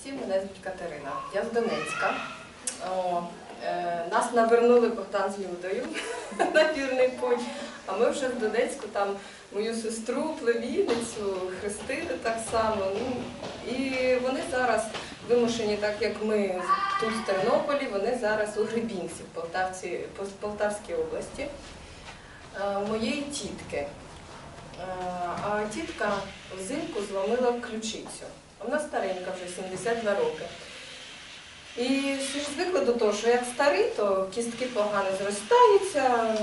всім, мене звуть Катерина. Я з Донецька. О, е, нас навернули Богдан з Людою на вірний путь. А ми вже в Донецьку там мою сестру, племінницю хрестили так само. Ну, і вони зараз вимушені, так як ми тут в Тернополі, вони зараз у Гребінці, в Полтавці, Полтавській області. Е, моєї тітки. Е, А тітка взимку зломила ключицю. Вона старенька, вже 72 роки. І звикли до того, що як старий, то кістки погано зростаються.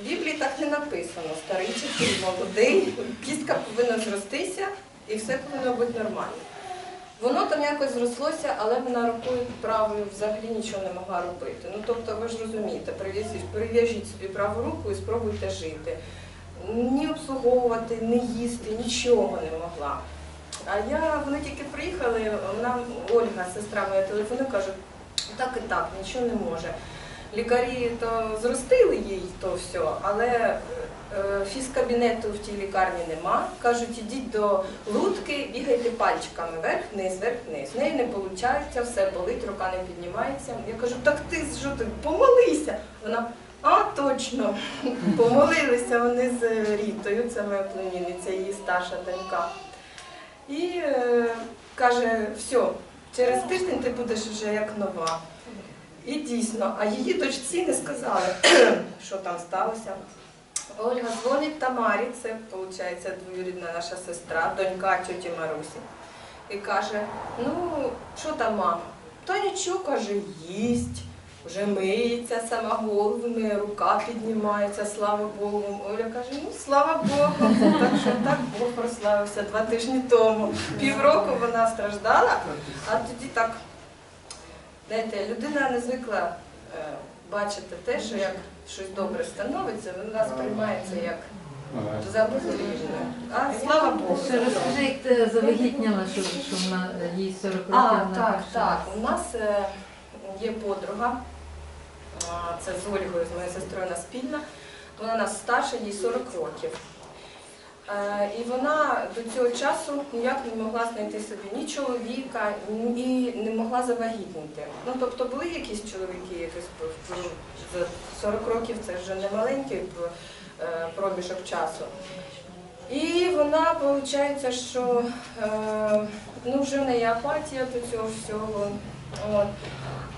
В Біблії так не написано. Старий чи молодий, кістка повинна зростися і все повинно бути нормально. Воно там якось зрослося, але вона рукою правою взагалі нічого не могла робити. Ну тобто, ви ж розумієте, прив'яжіть собі праву руку і спробуйте жити. Ні обслуговувати, ні їсти, нічого не могла. А я, вони тільки приїхали, вона, Ольга, сестра моя, телефонує, каже, так і так, нічого не може. Лікарі то зростили їй то все, але е, фізкабінету в тій лікарні нема. Кажуть, ідіть до лутки, бігайте пальчиками вверх-вниз, вверх-вниз. В неї не виходить, все болить, рука не піднімається. Я кажу, так ти що ти, помолися. Вона, а точно, помолилися вони з Рітою, це моя племінниця, її старша донька. І е, каже, все, через тиждень ти будеш вже як нова. І дійсно, а її дочці не сказали, що там сталося. Ольга дзвонить Тамарі, це виходить двоюрідна наша сестра, донька тьоті Марусі. І каже: ну, що там мама? Та нічого, каже, їсть, вже миється сама голову, миє, рука піднімається, слава Богу. Оля каже, ну слава Богу, так що так Бог прославився два тижні тому. Півроку вона страждала, а тоді так, знаєте, людина не звикла е, бачити те, що як щось добре становиться, вона сприймається як забезпечення. А слава Богу. Ще розкажи, як ти завагітняла, що, що вона е, їй 40 років. А, вона так, так. У нас е, є подруга, це з Ольгою, з моєю сестрою вона спільна. Вона нас старша, їй 40 років. Е, І вона до цього часу ніяк не могла знайти собі ні чоловіка, ні не могла завагітніти. Ну, тобто були якісь чоловіки, в- за 40 років це вже не маленький е, проміжок часу. І вона, виходить, що е, ну, вже в неї апатія до цього всього. От.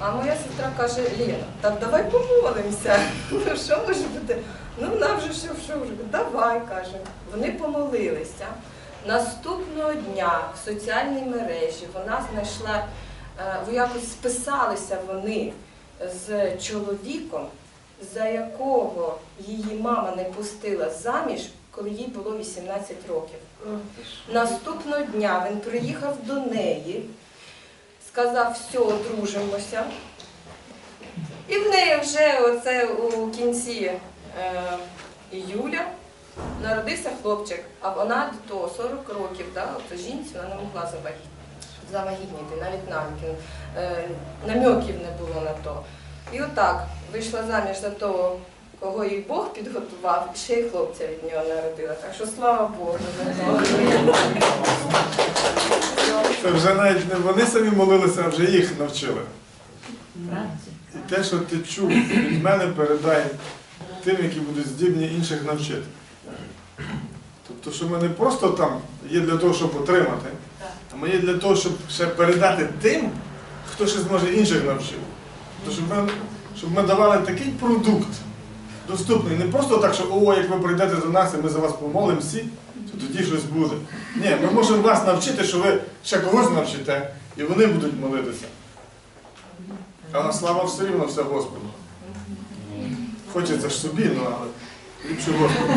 А моя сестра каже, Лена, так давай помолимося. Ну що може бути? Ну вона вже що, що вже, давай, каже. Вони помолилися. Наступного дня в соціальній мережі вона знайшла, е, якось списалися вони з чоловіком, за якого її мама не пустила заміж, коли їй було 18 років. Наступного дня він приїхав до неї, сказав, все, одружимося. І в неї вже оце у кінці е, іюля народився хлопчик, а вона до того 40 років, да, от жінці вона не могла завагітніти, навіть наміків, е, намеків не було на то. І отак вийшла заміж за того, кого їй Бог підготував, і ще й хлопця від нього народила. Так що слава Богу за. Це вже навіть не вони самі молилися, а вже їх навчили. І те, що ти чув від мене, передай тим, які будуть здібні інших навчити. Тобто, що ми не просто там є для того, щоб отримати, а ми є для того, щоб ще передати тим, хто ще зможе інших навчити. Тобто, щоб ми, щоб ми давали такий продукт доступний, не просто так, що о, як ви прийдете до нас і ми за вас помолимося, то тоді щось буде. Ні, ми можемо вас навчити, що ви ще когось навчите, і вони будуть молитися. Але слава все рівно все Господу. Хочеться ж собі, ну але ліпше Господу.